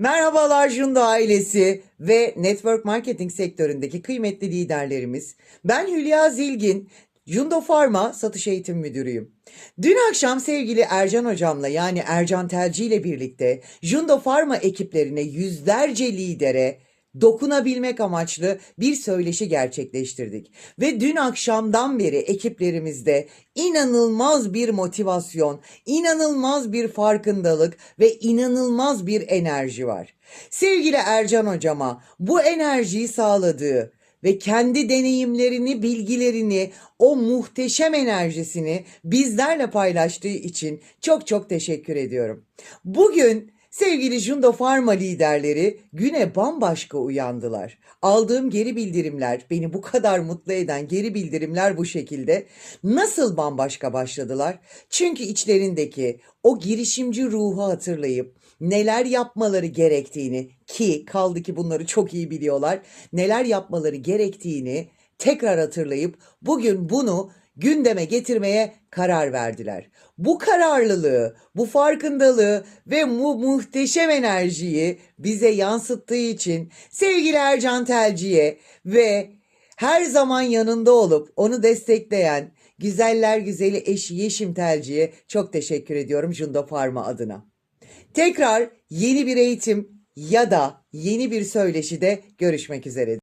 Merhabalar Junda ailesi ve network marketing sektöründeki kıymetli liderlerimiz. Ben Hülya Zilgin, Jundo Pharma Satış Eğitim Müdürüyüm. Dün akşam sevgili Ercan hocamla yani Ercan Telci ile birlikte Jundo Pharma ekiplerine yüzlerce lidere dokunabilmek amaçlı bir söyleşi gerçekleştirdik. Ve dün akşamdan beri ekiplerimizde inanılmaz bir motivasyon, inanılmaz bir farkındalık ve inanılmaz bir enerji var. Sevgili Ercan hocama bu enerjiyi sağladığı ve kendi deneyimlerini, bilgilerini, o muhteşem enerjisini bizlerle paylaştığı için çok çok teşekkür ediyorum. Bugün sevgili Jundo Pharma liderleri güne bambaşka uyandılar. Aldığım geri bildirimler, beni bu kadar mutlu eden geri bildirimler bu şekilde. Nasıl bambaşka başladılar? Çünkü içlerindeki o girişimci ruhu hatırlayıp neler yapmaları gerektiğini ki kaldı ki bunları çok iyi biliyorlar. Neler yapmaları gerektiğini tekrar hatırlayıp bugün bunu gündeme getirmeye karar verdiler. Bu kararlılığı, bu farkındalığı ve bu muhteşem enerjiyi bize yansıttığı için sevgili Ercan Telci'ye ve her zaman yanında olup onu destekleyen güzeller güzeli eşi Yeşim Telci'ye çok teşekkür ediyorum Jundo Pharma adına. Tekrar yeni bir eğitim ya da yeni bir söyleşide görüşmek üzere.